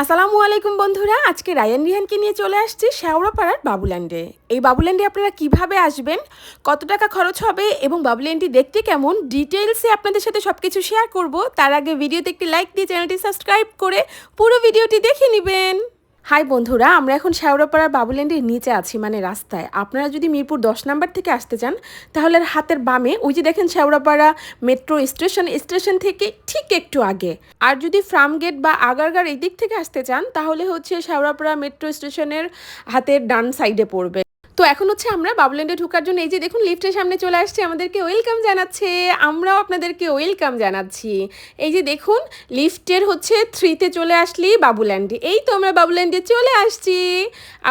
আসসালামু আলাইকুম বন্ধুরা, আজকে রায়ান রিহানকে নিয়ে চলে আসছি শেওড়াপাড়ার বাবুল্যান্ডে। এই বাবুল্যান্ডে আপনারা কীভাবে আসবেন, কত টাকা খরচ হবে এবং বাবুল্যান্ডটি দেখতে কেমন ডিটেলসে আপনাদের সাথে সব কিছু শেয়ার করব। তার আগে ভিডিওতে একটি লাইক দিয়ে চ্যানেলটি সাবস্ক্রাইব করে পুরো ভিডিওটি দেখে নেবেন। হাই বন্ধুরা, আমরা এখন শেওড়াপাড়ার বাবুল্যান্ডের নিচে আছি মানে রাস্তায়। আপনারা যদি মিরপুর দশ নাম্বার থেকে আসতে চান, তাহলে হাতের বামে ওই যে দেখেন শেওড়াপাড়া মেট্রো স্টেশন স্টেশন থেকে ঠিক একটু আগে। আর যদি ফ্রাম গেট বা আগারগার এই দিক থেকে আসতে চান, তাহলে হচ্ছে শেওড়াপাড়া মেট্রো স্টেশনের হাতের ডান সাইডে পড়বে। তো এখন হচ্ছে আমরা বাবুল্যান্ডে ঢোকার জন্য এই যে দেখুন লিফটের সামনে চলে আসছে, আমাদেরকে ওয়েলকাম জানাচ্ছে, আমরাও আপনাদেরকে ওয়েলকাম জানাচ্ছি। এই যে দেখুন লিফটের হচ্ছে থ্রিতে চলে আসলি বাবুল্যান্ডে এই তো আমরা বাবুল্যান্ডে চলে আসছি।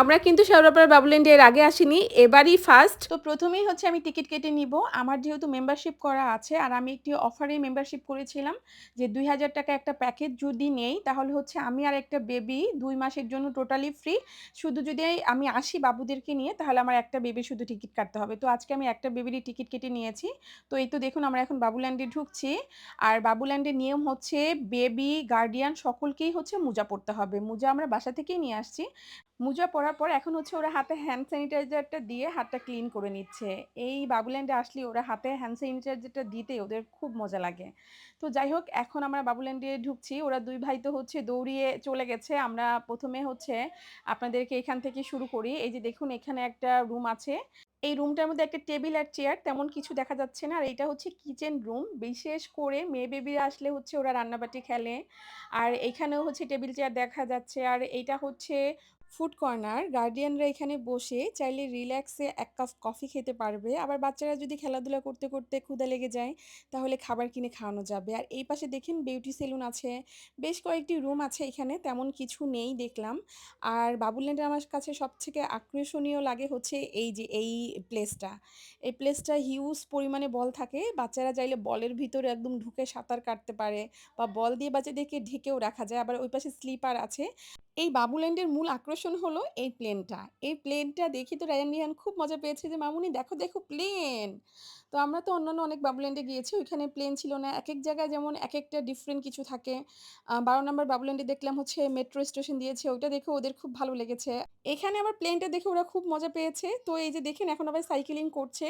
আমরা কিন্তু সৌরপাড়ার বাবুল্যান্ডে এর আগে আসিনি, এবারই ফার্স্ট তো প্রথমেই হচ্ছে আমি টিকিট কেটে নিব। আমার যেহেতু মেম্বারশিপ করা আছে, আর আমি একটি অফারে মেম্বারশিপ করেছিলাম যে দুই হাজার টাকা একটা প্যাকেজ যদি নেই, তাহলে হচ্ছে আমি আর একটা বেবি দুই মাসের জন্য টোটালি ফ্রি শুধু যদি আমি আসি বাবুদেরকে নিয়ে, তাহলে আমার একটা বেবি শুধু টিকিট কাটতে হবে। তো আজকে আমি একটা বেবিরই টিকিট কেটে নিয়েছি। তো এই তো দেখুন আমরা এখন বাবুল্যান্ডে ঢুকছি। আর বাবুল্যান্ডের নিয়ম হচ্ছে বেবি গার্ডিয়ান সকলকেই হচ্ছে মোজা পড়তে হবে। মোজা আমরা বাসা থেকেই নিয়ে আসছি। মোজা পরার পর এখন হচ্ছে ওরা হাতে হ্যান্ড স্যানিটাইজারটা দিয়ে হাতটা ক্লিন করে নিচ্ছে। এই বাবুল্যান্ডে আসলে ওরা হাতে হ্যান্ড স্যানিটাইজারটা দিতে ওদের খুব মজা লাগে। তো যাই হোক, এখন আমরা বাবুল্যান্ডে ঢুকছি। ওরা দুই ভাই তো হচ্ছে দৌড়িয়ে চলে গেছে। আমরা প্রথমে হচ্ছে আপনাদেরকে এখান থেকে শুরু করি। এই যে দেখুন, এখানে একটা রুম আছে। এই রুমটার মধ্যে একটা টেবিল আর চেয়ার তেমন কিছু দেখা যাচ্ছে না। আর এটা হচ্ছে কিচেন রুম বিশেষ করে মেয়ে বেবিরা আসলে হচ্ছে ওরা রান্নাবাটি খেলে। আর এখানেও হচ্ছে টেবিল চেয়ার দেখা যাচ্ছে। আর এইটা হচ্ছে ফুড কর্নার গার্ডিয়ানরা এখানে বসে চাইলে রিল্যাক্সে এক কাপ কফি খেতে পারবে। আবার বাচ্চারা যদি খেলাধুলা করতে করতে ক্ষুদা লেগে যায়, তাহলে খাবার কিনে খাওয়ানো যাবে। আর এই পাশে দেখেন বিউটি সেলুন আছে। বেশ কয়েকটি রুম আছে এখানে, তেমন কিছু নেই দেখলাম। আর বাবুল্যান্ডের আমার কাছে সবথেকে আকর্ষণীয় লাগে হচ্ছে এই যে, এই প্লেসটা এই প্লেসটা হিউজ পরিমাণে বল থাকে। বাচ্চারা চাইলে বলের ভিতরে একদম ঢুকে সাঁতার কাটতে পারে বা বল দিয়ে বাচ্চাদেরকে ঢেকেও রাখা যায়। আবার ওই পাশে স্লিপার আছে। এই বাবুল্যান্ডের মূল আকর্ষণ হলো এই প্লেনটা এই প্লেনটা দেখি তো রায়ান রিহান খুব মজা পেয়েছে যে, মামুনি, দেখো দেখো প্লেন তো আমরা তো অন্যান্য অনেক বাবুল্যান্ডে গিয়েছি, ওইখানে প্লেন ছিল না। এক এক জায়গায় যেমন এক একটা ডিফারেন্ট কিছু থাকে। বারো নম্বর বাবুল্যান্ডে দেখলাম হচ্ছে মেট্রো স্টেশন দিয়েছে, ওইটা দেখে ওদের খুব ভালো লেগেছে। এখানে আবার প্লেনটা দেখে ওরা খুব মজা পেয়েছে। তো এই যে দেখেন, এখন আবার সাইকেলিং করছে।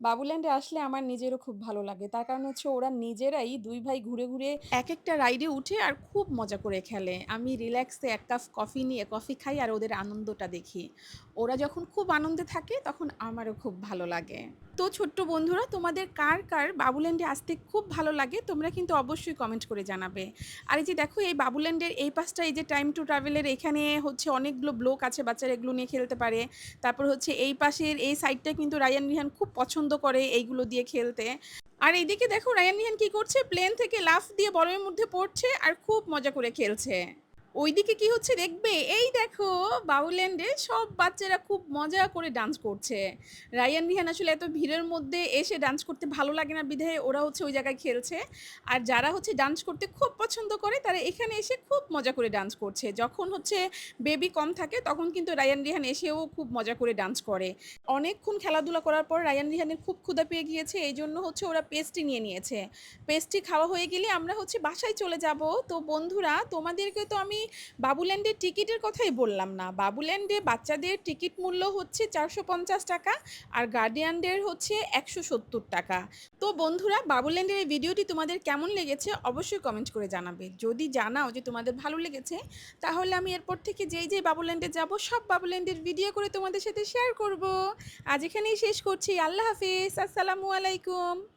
বাবুল্যান্ডে আসলে আমার নিজেরও খুব ভালো লাগে। তার কারণ হচ্ছে ওরা নিজেরাই দুই ভাই ঘুরে ঘুরে এক একটা রাইডে উঠে আর খুব মজা করে খেলে। আমি রিল্যাক্সে এক কাপ কফি নিয়ে, কফি খাই আর ওদের আনন্দটা দেখি। ওরা যখন খুব আনন্দে থাকে তখন আমারও খুব ভালো লাগে। তো ছোট্ট বন্ধুরা, তোমাদের কার কার বাবুল্যান্ডে আসতে খুব ভালো লাগে? তোমরা কিন্তু অবশ্যই কমেন্ট করে জানাবে। আর এই যে দেখো, এই বাবুল্যান্ডের এই পাশটা, এই যে টাইম টু ট্রাভেলের এখানে হচ্ছে অনেকগুলো ব্লক আছে, বাচ্চারা এগুলো নিয়ে খেলতে পারে। তারপর হচ্ছে এই পাশের, এই সাইডটা কিন্তু রায়ান রিহান খুব পছন্দ করে এইগুলো দিয়ে খেলতে। আর এইদিকে দেখো রায়ান রিহান কী করছে? প্লেন থেকে লাফ দিয়ে বলের মধ্যে পড়ছে আর খুব মজা করে খেলছে। ওইদিকে কি হচ্ছে দেখবে? এই দেখো বাউল্যান্ডে সব বাচ্চারা খুব মজা করে ডান্স করছে। রায়ান রিহান আসলে এত ভিড়ের মধ্যে এসে ডান্স করতে ভালো লাগে না বিধায় ওরা হচ্ছে ওই জায়গায় খেলছে। আর যারা হচ্ছে ডান্স করতে খুব পছন্দ করে, তারা এখানে এসে খুব মজা করে ডান্স করছে। যখন হচ্ছে বেবি কম থাকে, তখন কিন্তু রায়ান রিহান এসেও খুব মজা করে ডান্স করে। অনেকক্ষণ খেলাধুলা করার পর রায়ান রিহানের খুব ক্ষুদা পেয়ে গিয়েছে এই জন্য হচ্ছে ওরা পেস্ট্রি নিয়ে নিয়েছে। পেস্ট্রি খাওয়া হয়ে গেলে আমরা হচ্ছে বাসায় চলে যাব। তো বন্ধুরা, তোমাদেরকে তো আমি বাবুল্যান্ডের টিকিটের কথাই বললাম না। বাবুল্যান্ডে বাচ্চাদের টিকিট মূল্য হচ্ছে চারশো পঞ্চাশ টাকা আর গার্ডিয়ানদের হচ্ছে একশো সত্তর টাকা। তো বন্ধুরা, বাবুল্যান্ডের এই ভিডিওটি তোমাদের কেমন লেগেছে অবশ্যই কমেন্ট করে জানাবে। যদি জানাও যে তোমাদের ভালো লেগেছে, তাহলে আমি এরপর থেকে যেই যেই বাবুল্যান্ডে যাব, সব বাবুল্যান্ডের ভিডিও করে তোমাদের সাথে শেয়ার করব। আজ এখানেই শেষ করছি। আল্লাহ হাফিজ। আসসালামু আলাইকুম।